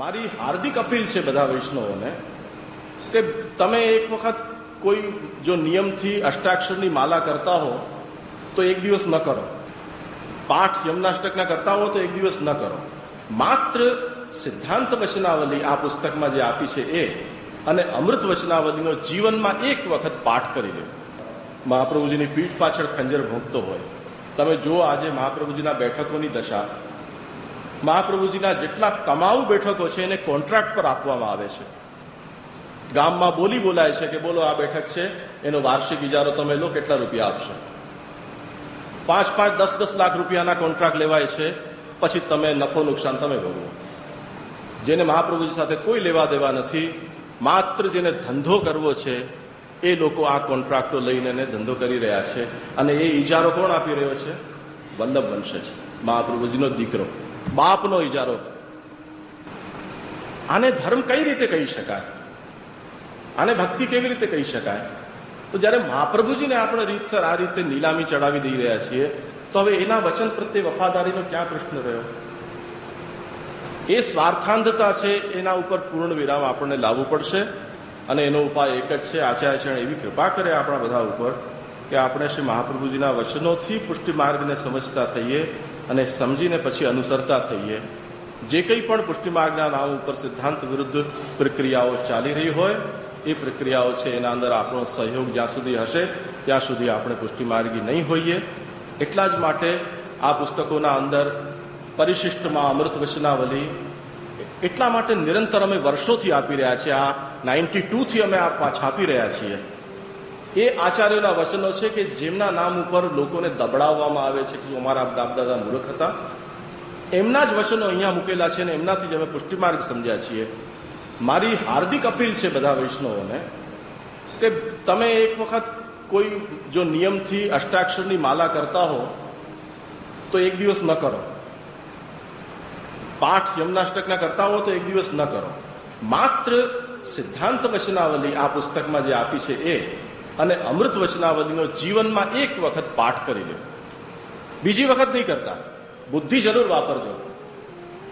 મારી હાર્દિક અપીલ છે બધા વૈષ્ણવોને કે તમે એક વખત કોઈ જો નિયમથી, અષ્ટાક્ષરની માલા કરતા હો, તો એક દિવસ ન કરો. પાઠ યમનાષ્ટકના કરતા હો, તો એક દિવસ ન કરો. માત્ર સિદ્ધાંત વચનાવલી આ પુસ્તકમાં જે આપી છે એ અને અમૃત વચનાવલીનો જીવનમાં એક વખત પાઠ કરી દે મહાપ્રભુજીની પીઠ પાછળ ખંજર ભોગતો હોય. તમે જુઓ આજે મહાપ્રભુજીના બેઠકોની દશા. મહાપ્રભુજીના જેટલા કમાઉ બેઠકો છે એને કોન્ટ્રાક્ટ પર આપવામાં આવે છે. ગામમાં બોલી બોલાય છે કે બોલો આ બેઠક છે, એનો વાર્ષિક ઇજારો તમે લો, કેટલા રૂપિયા આપશો? પાંચ પાંચ દસ દસ લાખ રૂપિયાના કોન્ટ્રાક્ટ લેવાય છે, પછી તમે નફો નુકસાન તમે ભોગવો. જેને મહાપ્રભુજી સાથે કોઈ લેવા દેવા નથી, માત્ર જેને ધંધો કરવો છે, એ લોકો આ કોન્ટ્રાક્ટો લઈને ધંધો કરી રહ્યા છે. અને એ ઇજારો કોણ આપી રહ્યો છે? વલ્લભ વંશ છે મહાપ્રભુજીનો દીકરો. બાપનો ઇજારો આને ધર્મ કઈ રીતે કહી શકાય? આને ભક્તિ કેવી રીતે કહી શકાય? તો જ્યારે મહાપ્રભુજીને આપણે રીતસર આ રીતે નીલામી ચડાવી દઈ રહ્યા છીએ, તો હવે એના વચન પ્રત્યે વફાદારીનો ક્યાં પ્રશ્ન રહ્યો? એ સ્વાર્થાંધતા છે, એના ઉપર પૂર્ણ વિરામ આપણને લાવવું પડશે. અને એનો ઉપાય એક જ છે આચાર્યચરણ એવી કૃપા કરે આપણા બધા ઉપર કે આપણે શ્રી મહાપ્રભુજીના વચનોથી પુષ્ટિ માર્ગને સમજતા થઈએ અને સમજીને પછી અનુસરતા થઈએ. જે કંઈ પણ પુષ્ટિ માર્ગના નામ ઉપર સિદ્ધાંત વિરુદ્ધ પ્રક્રિયાઓ ચાલી રહી હોય, એ પ્રક્રિયાઓ છે એના અંદર આપણો સહયોગ જ્યાં સુધી હશે, ત્યાં સુધી આપણે પુષ્ટિ માર્ગી નહીં હોઈએ. એટલા જ માટે આ પુસ્તકોના અંદર પરિશિષ્ટમાં અમૃત વચનાવલી એટલા માટે નિરંતર અમે વર્ષોથી આપી રહ્યા છીએ. આ નાઇન્ટી ટુથી અમે આ છાપી રહ્યા છીએ. એ આચાર્યોના વચનો છે કે જેમના નામ ઉપર લોકોને દબડાવવામાં આવે છે કે અમારા દાદા મૂર્ખ હતા. એમના જ વચનો અહીંયા મૂકેલા છે અને એમનાથી જ અમે પુષ્ટિમાર્ગ સમજ્યા છીએ. મારી હાર્દિક અપીલ છે બધા વૈષ્ણવોને કે તમે એક વખત કોઈ જો નિયમથી અષ્ટાક્ષરની માલા કરતા હો, તો એક દિવસ ન કરો. પાઠ યમનાષ્ટકના કરતા હો, તો એક દિવસ ન કરો. માત્ર સિદ્ધાંત વચનાવલી આ પુસ્તકમાં જે આપી છે એ અને અમૃત વચનાવલીનો જીવનમાં એક વખત પાઠ કરી લેવો બીજી વખત નહીં કરતા. બુદ્ધિ જરૂર વાપરજો.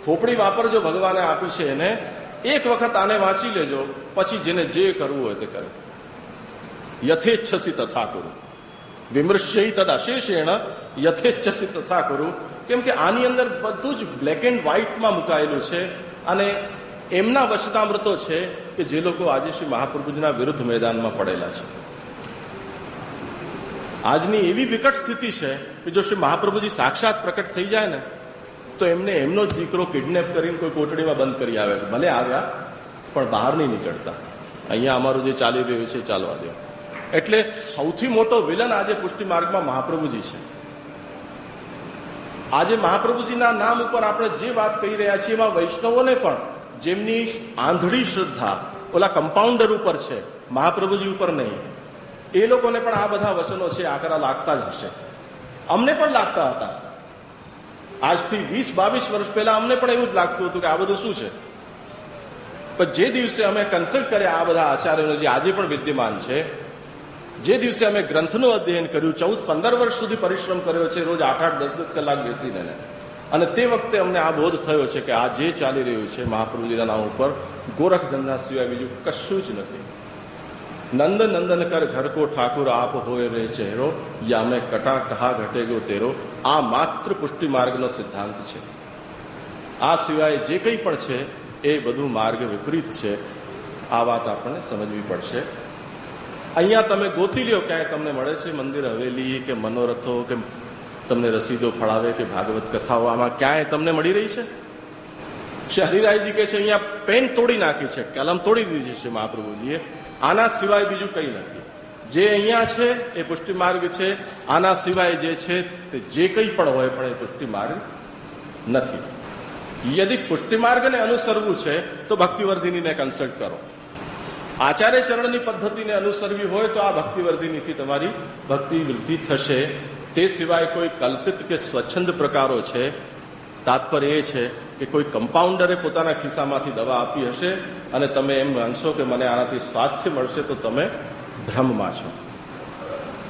ખોપડી વાપરજો, ભગવાને આપી છે એને. એક વખત આને વાંચી લેજો, પછી જેને જે કરવું હોય તે કરે. યથેચ્છસી તથા કરું વિમૃશ્ય તદ અશેષેણ યથેચ્છસી તથા કરું કેમ કે આની અંદર બધું જ બ્લેક એન્ડ વ્હાઇટમાં મુકાયેલું છે અને એમના વચનામૃતો છે કે જે લોકો આજે શ્રી મહાપ્રભુજીના વિરુદ્ધ મેદાનમાં પડેલા છે. આજની એવી વિકટ સ્થિતિ છે કે જો શ્રી મહાપ્રભુજી સાક્ષાત પ્રકટ થઈ જાય ને, તો એમને એમનો જ દીકરો કિડનેપ કરીને કોઈ કોટડીમાં બંધ કરી આવે. ભલે આવ્યા, પણ બહાર નહીં નીકળતા. અહીંયા અમારું જે ચાલી રહ્યું છે ચાલવા દો. એટલે સૌથી મોટો વિલન આજે પુષ્ટિ માર્ગમાં મહાપ્રભુજી છે. આજે મહાપ્રભુજીના નામ ઉપર આપણે જે વાત કહી રહ્યા છીએ, એમાં વૈષ્ણવોને પણ જેમની આંધળી શ્રદ્ધા, ઓલા કમ્પાઉન્ડર ઉપર છે, મહાપ્રભુજી ઉપર નહીં. એ લોકોને પણ આ બધા વચનો છે, આકરા લાગતા જ હશે. અમને પણ લાગતા હતા. આજથી વીસ, બાવીસ વર્ષ પહેલા અમને પણ એવું જ લાગતું હતું કે આ બધું શું છે? પણ જે દિવસે અમે કન્સલ્ટ કર્યા આ બધા આચાર્યોને, જે આજે પણ વિદ્યમાન છે, જે દિવસે અમે ગ્રંથનું અધ્યયન કર્યું, ચૌદ, પંદર વર્ષ સુધી પરિશ્રમ કર્યો છે, રોજ આઠ આઠ, દસ દસ કલાક બેસીને અને તે વખતે અમને આ બોધ થયો છે કે આ જે ચાલી રહ્યું છે મહાપ્રભુજીના નામ ઉપર ગોરખધંધા સિવાય બીજું કશું જ નથી. નંદ નંદન કર ઘર કો ઠાકુર આપ હોય રે ચહેરો, યા મેં કટા કહા ઘટે ગયો તેરો. આ માત્ર પુષ્ટિ માર્ગનો સિદ્ધાંત છે. આ સિવાય જે કંઈ પણ છે, એ બધું માર્ગ વિપરીત છે. આ વાત આપણને સમજવી પડશે. અહીંયા તમે ગોતી લ્યો ક્યાંય તમને મળે છે મંદિર હવેલી કે મનોરથો કે તમને રસીદો ફળાવે કે ભાગવત કથાઓ, આમાં ક્યાંય તમને મળી રહી છે? શ્રી હરિરાયજી કે છે, અહીંયા પેન તોડી નાખી છે, કલમ તોડી દીધી છે, મહાપ્રભુજીએ. આના સિવાય બીજું કંઈ નથી. જે અહીંયા છે એ પુષ્ટિ માર્ગ છે. આના સિવાય જે છે તે જે કંઈ પણ હોય પણ એ પુષ્ટિ માર્ગ નથી. યદિ પુષ્ટિ માર્ગને અનુસરવું છે, તો ભક્તિવર્ધિનીને કન્સલ્ટ કરો. આચાર્ય ચરણની પદ્ધતિને અનુસરવી હોય, તો આ ભક્તિવર્ધિનીથી તમારી ભક્તિ વૃદ્ધિ થશે. તે સિવાય કોઈ કલ્પિત કે સ્વચ્છંદ પ્રકારો છે, તાત્પર્ય એ છે કે કોઈ કમ્પાઉન્ડરે પોતાના ખિસ્સામાંથી દવા આપી હશે અને તમે એમ માનશો કે મને આનાથી સ્વાસ્થ્ય મળશે, તો તમે ભ્રમમાં છો.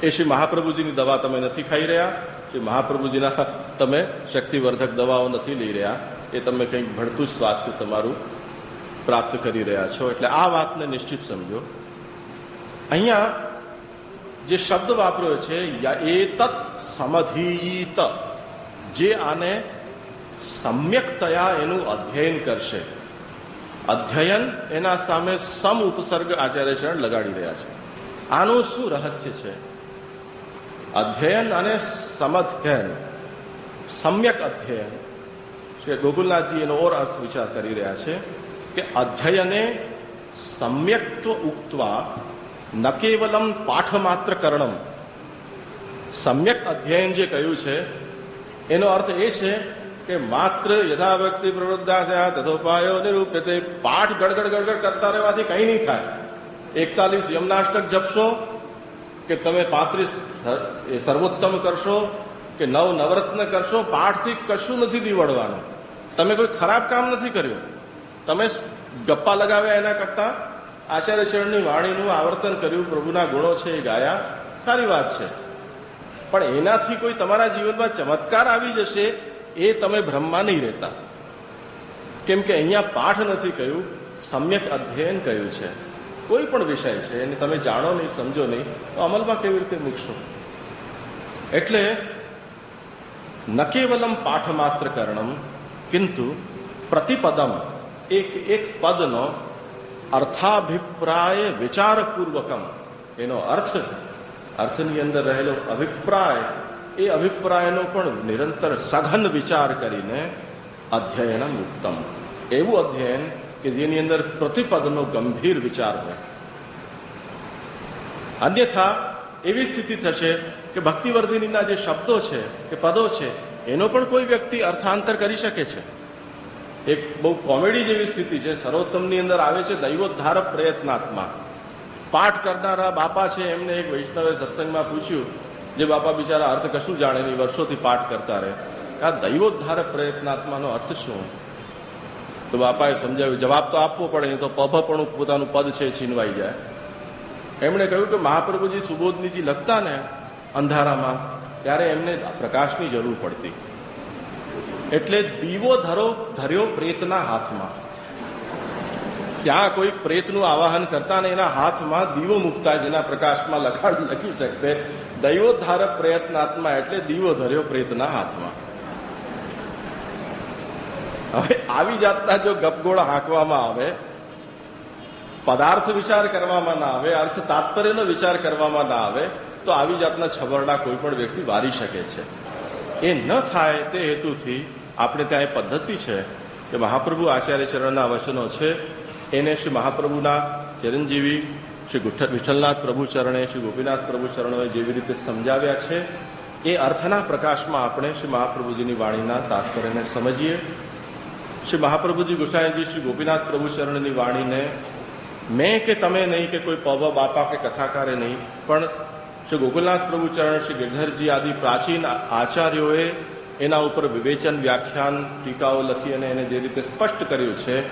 એ શ્રી મહાપ્રભુજીની દવા તમે નથી ખાઈ રહ્યા. શ્રી મહાપ્રભુજીના તમે શક્તિવર્ધક દવાઓ નથી લઈ રહ્યા. એ તમે કંઈક ભળતું જ સ્વાસ્થ્ય તમારું પ્રાપ્ત કરી રહ્યા છો. એટલે આ વાતને નિશ્ચિત સમજો. અહીંયા જે શબ્દ વાપર્યો છે એ તત્ સમધીત જે આને સમ્યકતયા એનું અધ્યયન કરશે. અધ્યયન એના સામે સમ ઉપસર્ગ આચાર્ય શરણ લગાડી રહ્યા છે. આનું શું રહસ્ય છે? અધ્યયન અને સમધ્યયન સમ્યક અધ્યયન. શ્રી ગોકુલનાથજી એનો ઓર અર્થ વિચાર કરી રહ્યા છે કે અધ્યયને સમ્યક્ત્વ ઉક્તવા ન કેવલમ પાઠમાત્ર કરણમ. સમ્યક અધ્યયન જે કહ્યું છે, એનો અર્થ એ છે કે માત્ર યથાભક્તિ પ્રવૃદ્ધા થયા તથોપાયો નિરૂપ્યતે પાઠ ગડગડ ગડગડ કરતા રહેવાથી કંઈ નહીં થાય. એકતાલીસ યમનાષ્ટક જપશો કે તમે પાંત્રીસ સર્વોત્તમ કરશો કે નવ નવરત્ન કરશો, પાઠથી કશું નથી દીવડવાનું. તમે કોઈ ખરાબ કામ નથી કર્યું. તમે ગપ્પા લગાવ્યા એના કરતા. આચાર્યચરણની વાણીનું આવર્તન કર્યું, પ્રભુના ગુણો છે એ ગાયા. સારી વાત છે. પણ એનાથી કોઈ તમારા જીવનમાં ચમત્કાર આવી જશે એ તમે ભ્રમમાં નહીં રહેતા. કેમ કે અહીંયા પાઠ નથી કહ્યું, સમ્યક અધ્યયન કહ્યું છે. કોઈ પણ વિષય છે, એને તમે જાણો નહીં, સમજો નહીં, તો અમલમાં કેવી રીતે મૂકશો? એટલે ન કેવલમ પાઠ માત્ર કરણમ કિંતુ પ્રતિપદમ એક એક પદનો અર્થાભિપ્રાય વિચારપૂર્વકમ. એનો અર્થ, અર્થની અંદર રહેલો અભિપ્રાય એ અભિપ્રાયનો પણ નિરંતર સઘન વિચાર કરીને અધ્યયન ઉત્તમ એવું અધ્યયન કે જેની અંદર પ્રતિપદનો ગંભીર વિચાર હોય. અન્યથા એવી સ્થિતિ થશે કે ભક્તિવર્ધિનીના જે શબ્દો છે, કે પદો છે, એનો પણ કોઈ વ્યક્તિ અર્થાંતર કરી શકે છે. એક બહુ કોમેડી જેવી સ્થિતિ છે. સર્વોત્તમની અંદર આવે છે દૈવોદ્ધાર પ્રયત્નાત્મા. પાઠ કરનારા બાપા છે, એમને એક વૈષ્ણવે સત્સંગમાં પૂછ્યું જે બાપા બિચારા અર્થ કશું જાણે નહીં, વર્ષોથી પાઠ કરતા રહે. આ દૈવોદ્ધાર પ્રયત્નાત્માનો અર્થ શું? તો બાપાએ સમજાવ્યું, જવાબ તો આપવો પડે, નહીં તો પભ પણ પોતાનું પદ છે છીનવાઈ જાય. એમણે કહ્યું કે મહાપ્રભુજી સુબોધનીજી લખતા ને અંધારામાં, ત્યારે એમને પ્રકાશની જરૂર પડતી. એટલે દીવો ધરો ધર્યો પ્રેતના હાથમાં. ત્યાં કોઈ પ્રેતનું આવાહન કરતા ને એના હાથમાં દીવો મૂકતા જેના પ્રકાશમાં લખાણ લખી શકતે. દૈવોદ્ધાર પ્રયત્નાત્મા એટલે દીવો ધર્યો પ્રેતના હાથમાં. હવે આવી જાતના જો ગપગોળ હાંકવામાં આવે, પદાર્થ વિચાર કરવામાં ના આવે, અર્થ તાત્પર્યનો વિચાર કરવામાં ના આવે, તો આવી જાતના છબરડા કોઈ પણ વ્યક્તિ વારી શકે છે. એ ન થાય તે હેતુથી આપણે ત્યાં એ પદ્ધતિ છે કે મહાપ્રભુ આચાર્ય ચરણના વચનો છે. એને શ્રી મહાપ્રભુના ચિરંજીવી શ્રી વિઠ્ઠલનાથ પ્રભુ ચરણે, શ્રી ગોપીનાથ પ્રભુ ચરણોએ જેવી રીતે સમજાવ્યા છે, એ અર્થના પ્રકાશમાં આપણે શ્રી મહાપ્રભુજીની વાણીના તાત્પર્યને સમજીએ. શ્રી મહાપ્રભુજી ગોસાઈજી, શ્રી ગોપીનાથ પ્રભુ ચરણની વાણીને, મેં કે તમે નહીં કે કોઈ પવ બાપા કે કથાકારે નહીં, પણ શ્રી ગોકુલનાથ પ્રભુ ચરણ, શ્રી ગિરધરજી આદિ પ્રાચીન આચાર્યોએ એના ઉપર વિવેચન, વ્યાખ્યાન, ટીકાઓ લખી અને એને જે રીતે સ્પષ્ટ કર્યું છે,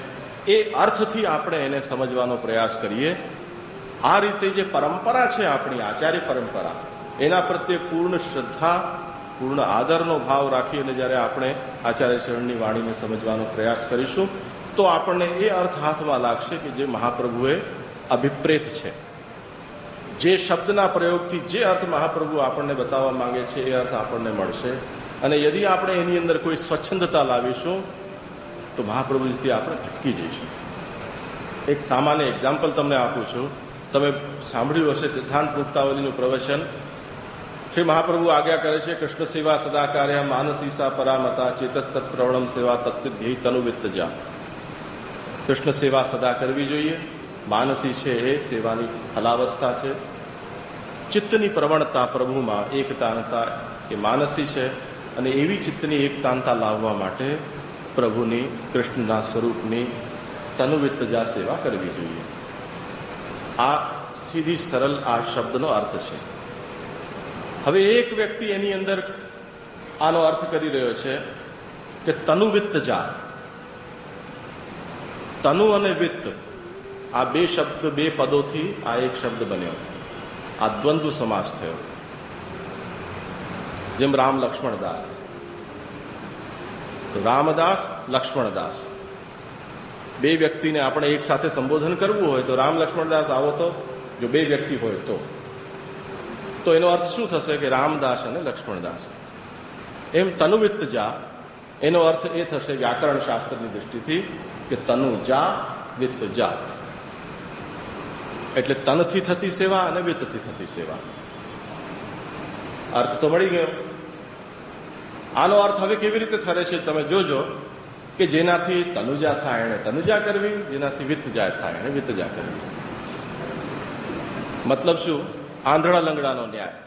એ અર્થથી આપણે એને સમજવાનો પ્રયાસ કરીએ. આ રીતે જે પરંપરા છે આપણી આચાર્ય પરંપરા, એના પ્રત્યે પૂર્ણ શ્રદ્ધા, પૂર્ણ આદરનો ભાવ રાખી અને જ્યારે આપણે આચાર્ય શરણની વાણીને સમજવાનો પ્રયાસ કરીશું, તો આપણને એ અર્થ હાથમાં લાગશે કે જે મહાપ્રભુએ અભિપ્રેત છે. જે શબ્દના પ્રયોગથી જે અર્થ મહાપ્રભુ આપણને બતાવવા માંગે છે, એ અર્થ આપણને મળશે. અને યદિ આપણે એની અંદર કોઈ સ્વચ્છંદતા લાવીશું, તો મહાપ્રભુજીથી આપણે ભટકી જઈશું. એક સામાન્ય એક્ઝામ્પલ તમને આપું છું. તમે સાંભળ્યું હશે, સિદ્ધાંત મુક્તાવલીનું પ્રવચન. શ્રી મહાપ્રભુ આજ્ઞા કરે છે, કૃષ્ણ સેવા સદા કાર્ય માનસી સા પરામતા ચેતસ તત્પ્રવણમ સેવા તત્સિદ્ધિ તનુવિત્ત જા કૃષ્ણ સેવા સદા કરવી જોઈએ. માનસી છે એ સેવાની ફલાવસ્થા છે. ચિત્તની પ્રવણતા પ્રભુમાં એકતાનતા એ માનસી છે અને એવી ચિત્તની એકતાનતા લાવવા માટે પ્રભુની કૃષ્ણના સ્વરૂપની તનુવિત્તજા સેવા કરવી જોઈએ. આ સીધી સરળ આ શબ્દનો અર્થ છે. હવે એક વ્યક્તિ એની અંદર આનો અર્થ કરી રહ્યો છે કે તનુ વિત્ત જા. તનુ અને વિત્ત, આ બે શબ્દ, બે પદોથી આ એક શબ્દ બન્યો. આ દ્વંદ્વ સમાસ થયો. જેમ રામ લક્ષ્મણદાસ. રામદાસ લક્ષ્મણદાસ. બે વ્યક્તિને આપણે એક સાથે સંબોધન કરવું હોય તો રામ લક્ષ્મણદાસ આવો તો, જો બે વ્યક્તિ હોય તો. તો એનો અર્થ શું થશે કે રામદાસ અને લક્ષ્મણદાસ? એમ તનુવિત્ત જા, એનો અર્થ એ થશે વ્યાકરણ શાસ્ત્રની દૃષ્ટિથી કે તનુ જા, વિત્ત જા. એટલે તનથી થતી સેવા અને વિત્તથી થતી સેવા. અર્થ તો મળી ગયો. આનો અર્થ હવે કેવી રીતે થરે છે તમે જોજો. કે જેનાથી તનુજા થાય એને તનુજા કરવી, જેનાથી વિતજા થાય એને વિત્તજા કરવી. મતલબ શું? આંધળા લંગડાનો ન્યાય.